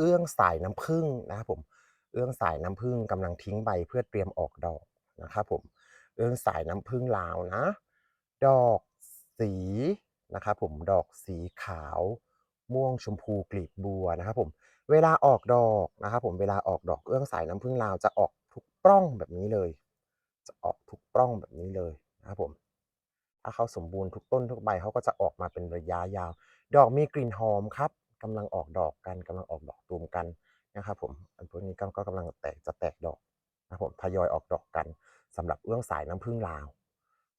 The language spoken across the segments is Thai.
เอื้องสายน้ำผึ้งนะครับผม เอื้องสายน้ำผึ้งกำลังทิ้งใบเพื่อเตรียมออกดอกนะครับผม เอื้องสายน้ำผึ้งลาวนะ ดอกสีนะครับผม ดอกสีขาวม่วงชมพูกลีบบัวนะครับผม เวลาออกดอกนะครับผม เวลาออกดอกเอื้องสายน้ำผึ้งลาวจะออกทุกปล้องแบบนี้เลย จะออกทุกปล้องแบบนี้เลยนะครับผม ถ้าเขาสมบูรณ์ทุกต้นทุกใบเขาก็จะออกมาเป็นระยะยาว ดอกมีกลิ่นหอมครับ กำลังออกดอกกันกำลังออกดอกตูมกันนะครับผมอันพวกนี้ก็ก็กำลังแตกจะแตกดอกนะผมทยอยออกดอกกันสำหรับเอื้องสายน้ำผึ้งลาว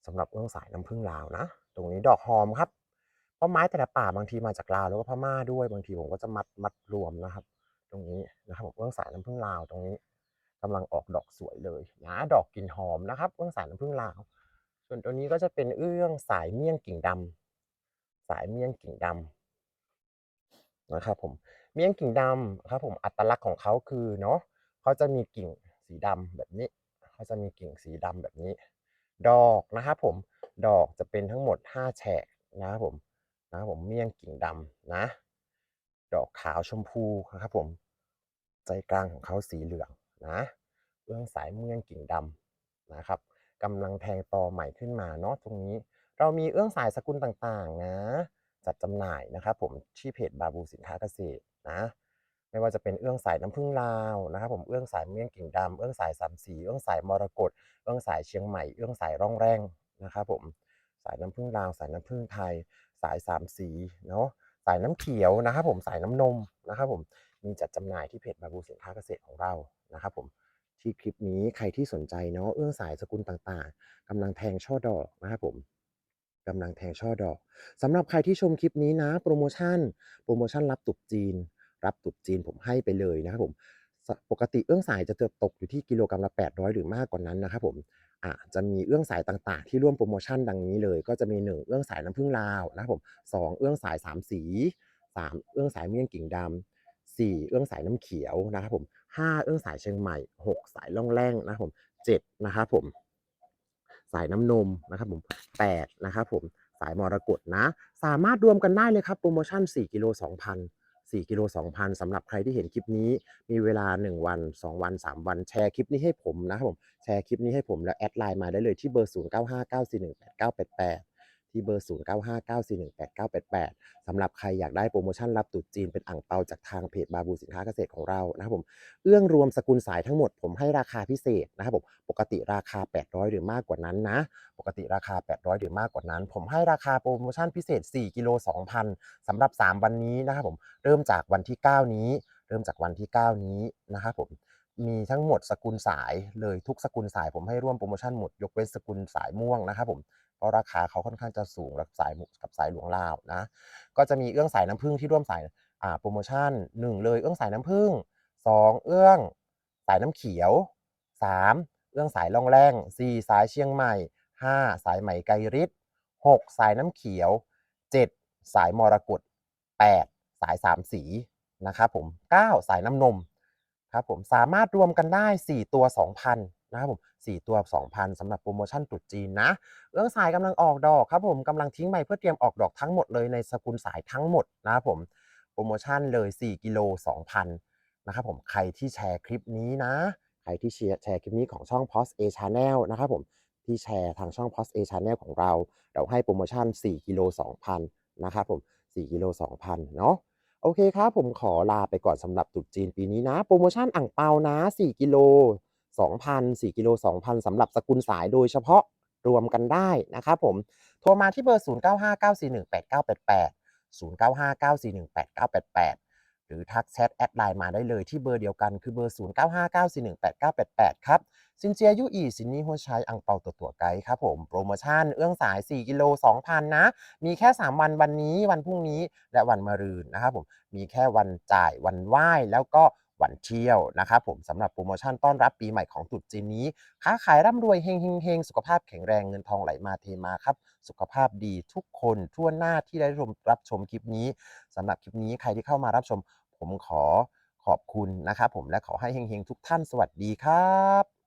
สำหรับเอื้องสายน้ำผึ้งลาวนะ ตรงนี้ดอกหอมครับเพราะไม้แต่ละป่าบางทีมาจากลาวแล้วก็พม่าด้วยบางทีผมก็จะมัดมัดรวมนะครับ ตรงนี้นะครับผมเอื้องสายน้ำผึ้งลาวตรงนี้กำลังออกดอกสวยเลยนะดอกกลิ่นหอมนะครับเอื้องสายน้ำผึ้งลาว ส่วนตัวนี้ก็จะเป็นเอื้องสายเมี่ยงกิ่งดำสายเมี่ยงกิ่งดำ นะครับผมเมี่ยงกิ่งดำครับผมอัตลักษณ์ของเขาคือเนาะเขาจะมีกิ่งสีดำแบบนี้เขาจะมีกิ่งสีดำแบบนี้ ดอกนะครับผมดอกจะเป็นทั้งหมด 5 แฉกนะครับผมนะครับผมเมี่ยงกิ่งดำนะ ดอกขาวชมพูนะครับผมใจกลางของเขาสีเหลืองนะเอื้องสายเมี่ยงกิ่งดำนะครับกำลังแทงตอใหม่ขึ้นมาเนาะตรงนี้ เรามีเอื้องสายสกุลต่างๆนะ จัดจำหน่ายนะครับผมที่เพจบาบูสินค้าเกษตรนะไม่ว่าจะเป็นเอื้องสายน้ำผึ้งลาวนะครับผมเอื้องสายเมี่ยงกิ่งดำเอื้องสายสามสีเอื้องสายมรกตเอื้องสายเชียงใหม่เอื้องสายร่องแรงนะครับผมสายน้ำผึ้งลาวสายน้ำผึ้งไทย สายสามสีเนาะสายน้ำเขียวนะครับผมสายน้ำนมนะครับผมมีจัดจำหน่ายที่เพจบาบูสินค้าเกษตรของเรานะครับผมที่คลิปนี้ใครที่สนใจเนาะเอื้องสายสกุลต่างๆกำลังแทงช่อดอกนะครับผม กำลังแทงช่อดอกสำหรับใครที่ชมคลิปนี้นะ โปรโมชั่น โปรโมชั่นรับตุกจีน รับตุกจีนผมให้ไปเลยนะครับผมปกติเอื้องสายจะตกอยู่ที่กิโลกรัมละ 800 หรือมากกว่านั้นนะครับผมอาจะมีเอื้องสายต่างๆ ที่ร่วมโปรโมชั่นดังนี้เลย ก็จะมี 1 เอื้องสายน้ำผึ้งลาวนะครับผม2เอื้องสาย 3 สี 3 เอื้องสายเมี่ยงกิ่งดำ4เอื้องสายน้ำเขียวนะครับผม5เอื้องสายเชียงใหม่ 6 สายล่องแร่งนะครับผม7นะครับผม สายน้ำนมนะครับผม8นะครับผมสายมรกตนะ สามารถรวมกันได้เลยครับโปรโมชั่น 4กิโล2,000 4กิโล2,000สำหรับใครที่เห็นคลิปนี้ มีเวลา 1 วัน 2 วัน 3 วัน แชร์คลิปนี้ให้ผมนะครับผม แชร์คลิปนี้ให้ผมแล้วแอดไลน์มาได้เลยที่เบอร์ 0959418988 ที่เบอร์ 0959418988สำหรับใครอยากได้โปรโมชั่นรับตรุษจีนเป็นอ่างเปาจากทางเพจบาบูสินค้าเกษตรของเรานะครับผมเอื้องรวมสกุลสายทั้งหมดผมให้ราคาพิเศษนะครับผมปกติราคา 800 หรือมากกว่านั้นนะ ปกติราคา 800 หรือมากกว่านั้น ผมให้ราคาโปรโมชั่นพิเศษ 4กิโล2,000สำหรับ 3 วันนี้นะครับผมเริ่มจากวันที่ 9 นี้ เริ่มจากวันที่ 9 นี้นะครับผมมีทั้งหมดสกุลสายเลยทุกสกุลสายผมให้ร่วมโปรโมชั่นหมดยกเว้นสกุลสายม่วงนะครับผม เพราคาเขาค่อนข้างจะสูงกับสายกับสายหลวงลาวนะ ก็จะมีเอื้องสายน้ำผึ้งที่ร่วมสายอ่าโปรโมชั่น 1 เลยเอื้องสายน้ำผึ้ง2 เอื้องสายน้ำเขียว 3 เอื้องสายล่องแรง4สายเชียงใหม่ 5 สายไหมไกรฤทธิ์6สายน้ำเขียว 7 สายมรกต8 สายสามสีนะครับผม 9 สายน้ำนมครับผมสามารถรวมกันได้ 4 ตัว 2,000 นะครับผม4ตัว 2,000สำหรับโปรโมชั่นตรุษจีนนะ เอื้องสายกำลังออกดอกครับผมกำลังทิ้งใบเพื่อเตรียมออกดอกทั้งหมดเลยในสกุลสายทั้งหมดนะครับผมโปรโมชั่นเลย 4 กิโล 2,000 นะครับผมใครที่แชร์คลิปนี้นะ ใครที่แชร์คลิปนี้ของช่อง p o s A Channel นะครับผมที่แชร์ทางช่อง p o s A Channel ของเรา เราให้โปรโมชั่น 4 กิโล 2,000 นะครับผม 4 กิโล 2,000 เนาะโอเคครับผมขอลาไปก่อนสำหรับตรุษจีนปีนี้นะ โปรโมชั่นอ่างเปานะ 4 กิโล 2,000 4กิโล2,000สำหรับสกุลสายโดยเฉพาะรวมกันได้นะครับผม โทรมาที่เบอร์ 0959418988 0959418988 หรือทักแชทแอดไลน์มาได้เลยที่เบอร์เดียวกันคือเบอร์ 0959418988 ครับซินเจียยูอีซินนี่หัวใช้อังเปาตัวตัวไกด์ครับผม โปรโมชั่นเอื้องสาย 4 กิโล 2,000 นะ มีแค่ 3 วันวันนี้วันพรุ่งนี้และวันมะรืนนะครับผม มีแค่วันจ่ายวันไหว้แล้วก็วันเที่ยวนะครับผมสำหรับโปรโมชั่นต้อนรับปีใหม่ของตรุษจีนนี้ ค้าขายร่ำรวยเฮงเฮงเฮงสุขภาพแข็งแรงเงินทองไหลมาเทมาครับ สุขภาพดีทุกคนทั่วหน้าที่ได้ชมรับชมคลิปนี้สำหรับคลิปนี้ใครที่เข้ามารับชม ผมขอขอบคุณนะครับผมและขอให้เฮงๆทุกท่านสวัสดีครับ